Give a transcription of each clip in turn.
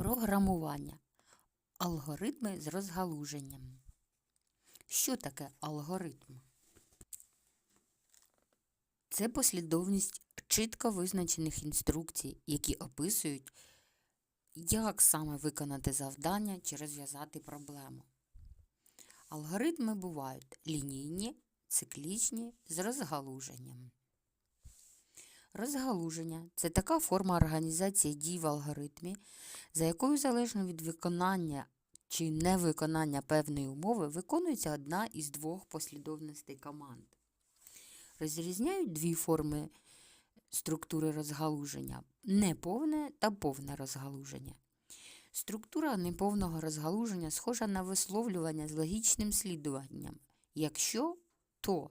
Програмування. Алгоритми з розгалуженням. Що таке алгоритм? Це послідовність чітко визначених інструкцій, які описують, як саме виконати завдання чи розв'язати проблему. Алгоритми бувають лінійні, циклічні з розгалуженням. Розгалуження це така форма організації дій в алгоритмі, за якою залежно від виконання чи невиконання певної умови виконується одна із двох послідовностей команд. Розрізняють дві форми структури розгалуження неповне та повне розгалуження. Структура неповного розгалуження схожа на висловлювання з логічним слідуванням якщо то,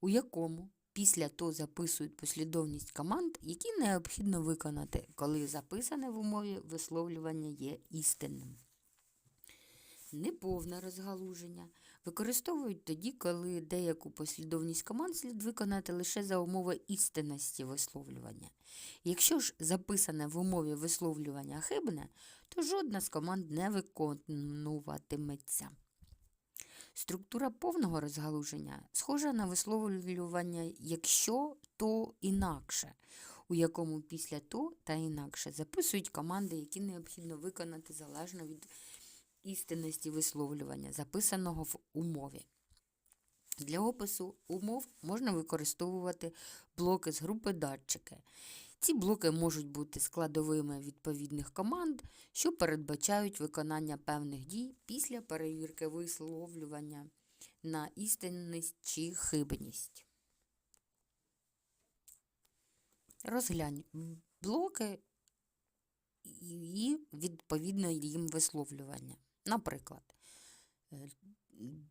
у якому після то записують послідовність команд, які необхідно виконати, коли записане в умові висловлювання є істинним. Неповне розгалуження використовують тоді, коли деяку послідовність команд слід виконати лише за умови істинності висловлювання. Якщо ж записане в умові висловлювання хибне, то жодна з команд не виконуватиметься. Структура повного розгалуження схожа на висловлювання якщо то інакше, у якому після то та інакше записують команди, які необхідно виконати залежно від істинності висловлювання, записаного в умові. Для опису умов можна використовувати блоки з групи датчики. Ці блоки можуть бути складовими відповідних команд, що передбачають виконання певних дій після перевірки висловлювання на істинність чи хибність. Розглянь блоки і відповідно їм висловлювання. Наприклад,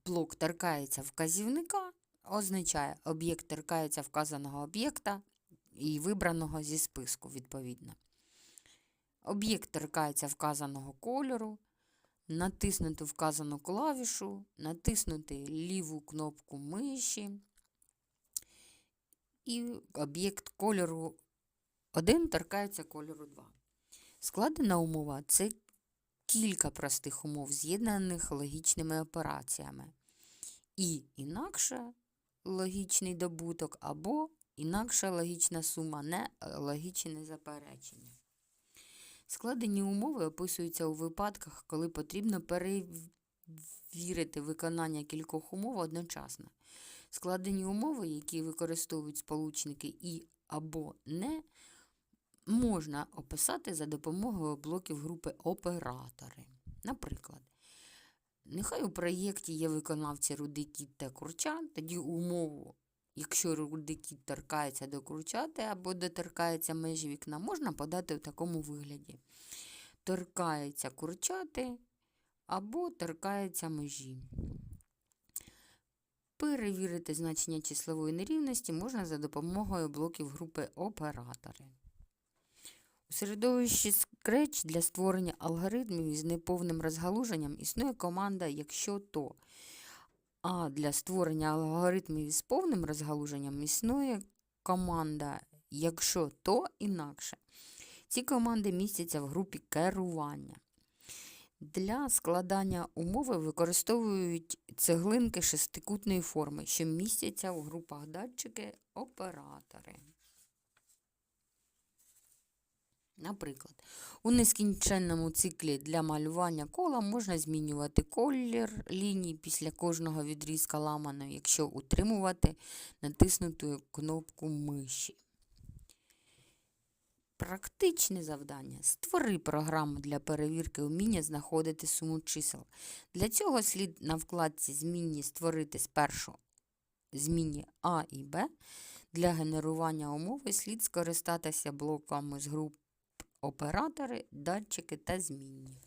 блок торкається вказівника, означає об'єкт торкається вказаного об'єкта і вибраного зі списку, відповідно. Об'єкт торкається вказаного кольору, натиснути вказану клавішу, натиснути ліву кнопку миші. І об'єкт кольору 1 торкається кольору 2. Складена умова це кілька простих умов, з'єднаних логічними операціями. І інакше логічний добуток або інакша логічна сума, не логічне заперечення. Складені умови описуються у випадках, коли потрібно перевірити виконання кількох умов одночасно. Складені умови, які використовують сполучники і або не, можна описати за допомогою блоків групи оператори. Наприклад, нехай у проєкті є виконавці рудий кіт та курча, тоді умову, якщо рудий кіт торкається до курчати або доторкається межі вікна, можна подати в такому вигляді. Торкається курчати або торкається межі. Перевірити значення числової нерівності можна за допомогою блоків групи оператори. У середовищі Scratch для створення алгоритмів із неповним розгалуженням існує команда якщо то. А для створення алгоритмів із повним розгалуженням існує команда якщо то інакше. Ці команди містяться в групі керування. Для складання умови використовують цеглинки шестикутної форми, що містяться у групах датчики оператори. Наприклад, у нескінченному циклі для малювання кола можна змінювати колір ліній після кожного відрізка ламаної, якщо утримувати натиснуту кнопку миші. Практичне завдання. Створи програму для перевірки вміння знаходити суму чисел. Для цього слід на вкладці Змінні створити спершу змінні А і Б. Для генерування умови слід скористатися блоками з груп оператори, датчики та змінні.